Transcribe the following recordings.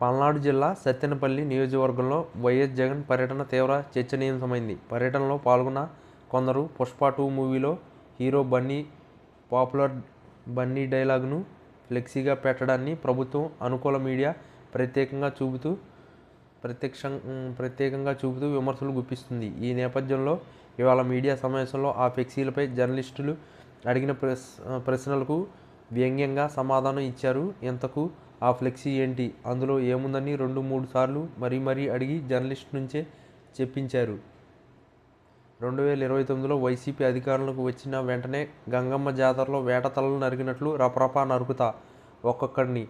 పల్నాడు జిల్లా సత్తెనపల్లి నియోజకవర్గంలో వైఎస్ జగన్ పర్యటన తీవ్ర చర్చనీయాంశమైంది. పర్యటనలో పాల్గొన్న కొందరు పుష్ప టూ మూవీలో హీరో బన్నీ పాపులర్ బన్నీ డైలాగ్ను ఫ్లెక్సీగా పెట్టడాన్ని ప్రభుత్వం అనుకూల మీడియా ప్రత్యేకంగా చూపుతూ ప్రత్యక్షం ప్రత్యేకంగా చూపుతూ విమర్శలు గుప్పిస్తుంది. ఈ నేపథ్యంలో ఇవాళ మీడియా సమావేశంలో ఆ ఫ్లెక్సీలపై జర్నలిస్టులు అడిగిన ప్రశ్నలకు వ్యంగ్యంగా సమాధానం ఇచ్చారు. ఇంతకు ఆ ఫ్లెక్సీ ఏంటి? అందులో ఏముందని రెండు మూడు సార్లు మరీ మరీ అడిగి జర్నలిస్ట్ నుంచే చెప్పించారు. రెండు వేల ఇరవై తొమ్మిదిలో వైసీపీ అధికారంలోకి వచ్చిన వెంటనే గంగమ్మ జాతరలో వేట తలలు నరికినట్లు రపరపా నరుకుతా. ఒక్కొక్కడిని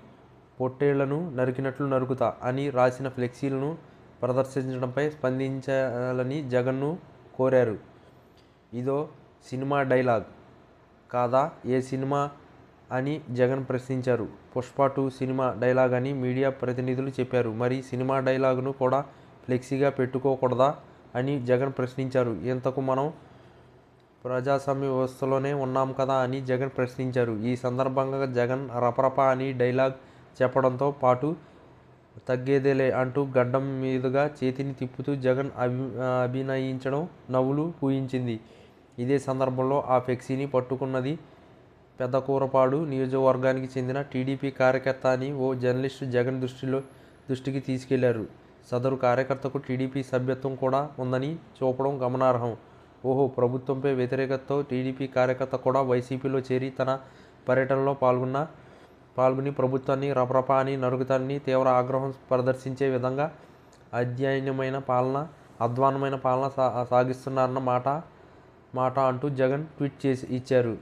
పొట్టేళ్ళను నరికినట్లు నరుకుతా అని రాసిన ఫ్లెక్సీలను ప్రదర్శించడంపై స్పందించాలని జగన్ను కోరారు. ఇదో సినిమా డైలాగ్. కాదా? ఏ సినిమా? అని జగన్ ప్రశ్నించారు. పుష్ప టూ సినిమా డైలాగ్ అని మీడియా ప్రతినిధులు చెప్పారు. మరి సినిమా డైలాగును కూడా ఫ్లెక్సీగా పెట్టుకోకూడదా అని జగన్ ప్రశ్నించారు. ఇంతకు మనం ప్రజాస్వామ్య వ్యవస్థలోనే ఉన్నాం కదా అని జగన్ ప్రశ్నించారు. ఈ సందర్భంగా జగన్ రపరప అని డైలాగ్ చెప్పడంతో పాటు తగ్గేదేలే అంటూ గడ్డం మీదుగా చేతిని తిప్పుతూ జగన్ అభి అభినయించడం నవ్వులు పూయించింది. ఇదే సందర్భంలో ఆ ఫ్లెక్సీని పట్టుకున్నది పెద్దకూరపాడు నియోజకవర్గానికి చెందిన టీడీపీ కార్యకర్త అని ఓ జర్నలిస్టు జగన్ దృష్టిలో దృష్టికి తీసుకెళ్ళారు. సదరు కార్యకర్తకు టీడీపీ సభ్యత్వం కూడా ఉందని చూపడం గమనార్హం. ఓహో ప్రభుత్వంపై వ్యతిరేకతతో టీడీపీ కార్యకర్త కూడా వైసీపీలో చేరి తన పర్యటనలో పాల్గొన్న పాల్గొని ప్రభుత్వాన్ని రపరప అని నరుకుతాన్ని తీవ్ర ఆగ్రహం ప్రదర్శించే విధంగా అధ్యయనమైన పాలన అధ్వానమైన పాలన సా సాగిస్తున్నారన్న మాట మాట అంటూ జగన్ ట్వీట్ చేసి ఇచ్చారు.